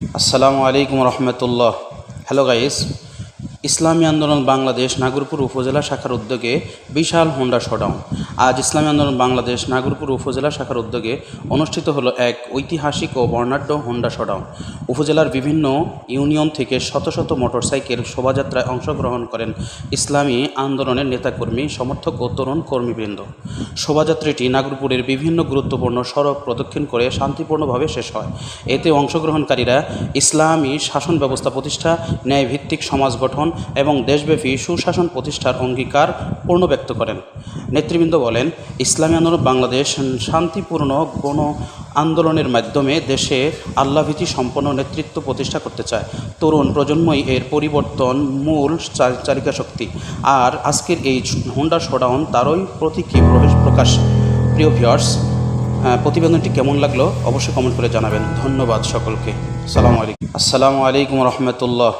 আসসালামু আলাইকুম রহমতুল্লাহ hello guys ইসলামী আন্দোলন বাংলাদেশ নাগরপুর উপজেলা শাখার উদ্যোগে বিশাল হোন্ডা শোডাউন। আজ ইসলামী আন্দোলন বাংলাদেশ নাগরপুর উপজেলা শাখার উদ্যোগে অনুষ্ঠিত হলো এক ঐতিহাসিক ও বর্ণাঢ্য হোন্ডা শোডাউন। উপজেলার বিভিন্ন ইউনিয়ন থেকে শত শত মোটরসাইকেল শোভাযাত্রায় অংশগ্রহণ করেন ইসলামী আন্দোলনের নেতাকর্মী, সমর্থক ও তরুণ কর্মীবৃন্দ। শোভাযাত্রাটি নাগরপুরের বিভিন্ন গুরুত্বপূর্ণ সড়ক প্রদক্ষিণ করে শান্তিপূর্ণভাবে শেষ হয়। এতে অংশগ্রহণকারীরা ইসলামী শাসন ব্যবস্থা প্রতিষ্ঠা, ন্যায়ভিত্তিক সমাজ গঠন এবং দেশব্যাপী সুশাসন প্রতিষ্ঠার অঙ্গীকার পূর্ণ ব্যক্ত করেন। নেতৃবৃন্দ বলেন ইসলামী আন্দোলন বাংলাদেশ শান্তিপূর্ণ গণ আন্দোলনের মাধ্যমে দেশে আল্লাভীতি সম্পন্ন নেতৃত্ব প্রতিষ্ঠা করতে চায়। তরুণ প্রজন্মই এর পরিবর্তন মূল চালিকা শক্তি। আর আজকের এই হোন্ডা শোডাউন তারই প্রতীকী প্রবেশ প্রকাশ। প্রিয় হ্যাঁ, প্রতিবেদনটি কেমন লাগল অবশ্যই কমেন্ট করে জানাবেন। ধন্যবাদ সকলকে। সালামু আলাইকুম। আসসালামু আলাইকুম রহমতুল্লাহ।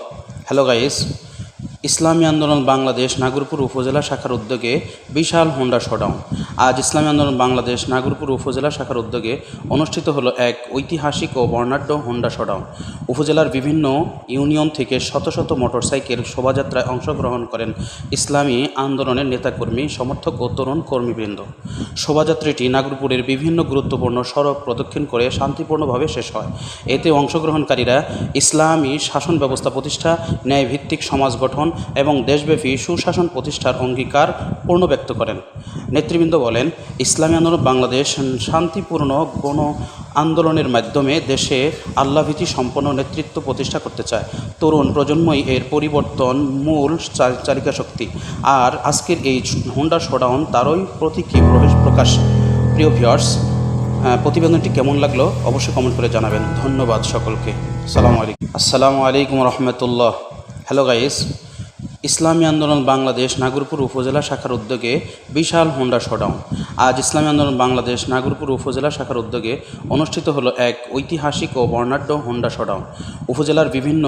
Hello guys. ইসলামী আন্দোলন বাংলাদেশ নাগরপুর উপজেলা শাখার উদ্যোগে বিশাল হোন্ডা শোডাউন। আজ ইসলামী আন্দোলন বাংলাদেশ নাগরপুর উপজেলা শাখার উদ্যোগে অনুষ্ঠিত হলো এক ঐতিহাসিক ও বর্ণাঢ্য হোন্ডা শোডাউন। উপজেলার বিভিন্ন ইউনিয়ন থেকে শত শত মোটরসাইকেল শোভাযাত্রায় অংশগ্রহণ করেন ইসলামী আন্দোলনের নেতাকর্মী, সমর্থক ও তরুণ কর্মীবৃন্দ। শোভাযাত্রাটি নাগরপুরের বিভিন্ন গুরুত্বপূর্ণ সড়ক প্রদক্ষিণ করে শান্তিপূর্ণভাবে শেষ হয়। এতে অংশগ্রহণকারীরা ইসলামী শাসন ব্যবস্থা প্রতিষ্ঠা, ন্যায়ভিত্তিক সমাজ গঠন এবং দেশব্যাপী সুশাসন প্রতিষ্ঠার অঙ্গীকার পূর্ণ ব্যক্ত করেন। নেতৃবৃন্দ বলেন ইসলামী আন্দোলন বাংলাদেশ শান্তিপূর্ণ গণ আন্দোলনের মাধ্যমে দেশে আল্লাভীতি সম্পন্ন নেতৃত্ব প্রতিষ্ঠা করতে চায়। তরুণ প্রজন্মই এর পরিবর্তন মূল চালিকা শক্তি। আর আজকের এই হোন্ডা শোডাউন তারই প্রতীকী প্রবেশ প্রকাশ। প্রিয় ভিউয়ার্স হ্যাঁ, প্রতিবেদনটি কেমন লাগল অবশ্যই কমেন্ট করে জানাবেন। ধন্যবাদ সকলকে। সালামু আলাইকুম। আসসালামু আলাইকুম রহমতুল্লাহ। Hello guys. ইসলামী আন্দোলন বাংলাদেশ নাগরপুর উপজেলা শাখার উদ্যোগে বিশাল হোন্ডা শোডাউন। আজ ইসলামী আন্দোলন বাংলাদেশ নাগরপুর উপজেলা শাখার উদ্যোগে অনুষ্ঠিত হলো এক ঐতিহাসিক ও বর্ণাঢ্য হোন্ডা শোডাউন। উপজেলার বিভিন্ন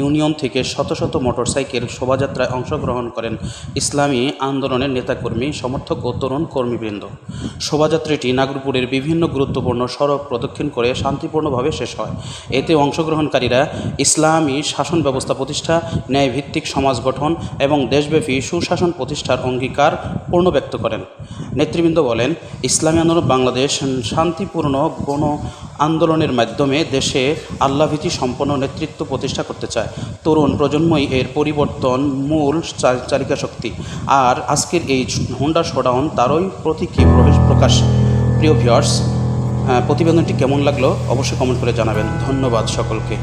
ইউনিয়ন থেকে শত শত মোটরসাইকেল শোভাযাত্রায় অংশগ্রহণ করেন ইসলামী আন্দোলনের নেতাকর্মী, সমর্থক ও তরুণ কর্মীবৃন্দ। শোভাযাত্রাটি নাগরপুরের বিভিন্ন গুরুত্বপূর্ণ সড়ক প্রদক্ষিণ করে শান্তিপূর্ণভাবে শেষ হয়। এতে অংশগ্রহণকারীরা ইসলামী শাসন ব্যবস্থা প্রতিষ্ঠা, ন্যায়ভিত্তিক সমাজ গঠন এবং দেশব্যাপী সুশাসন প্রতিষ্ঠার অঙ্গীকার পূর্ণ ব্যক্ত করেন। নেতৃবৃন্দ বলেন ইসলামী আন্দোলন বাংলাদেশ শান্তিপূর্ণ গণ আন্দোলনের মাধ্যমে দেশে আল্লাভীতি সম্পন্ন নেতৃত্ব প্রতিষ্ঠা করতে চায়। তরুণ প্রজন্মই এর পরিবর্তন মূল চালিকা শক্তি। আর আজকের এই হোন্ডা শোডাউন তারই প্রতীকী প্রবেশ প্রকাশ। প্রিয় হ্যাঁ, প্রতিবেদনটি কেমন লাগল অবশ্যই কমেন্ট করে জানাবেন। ধন্যবাদ সকলকে।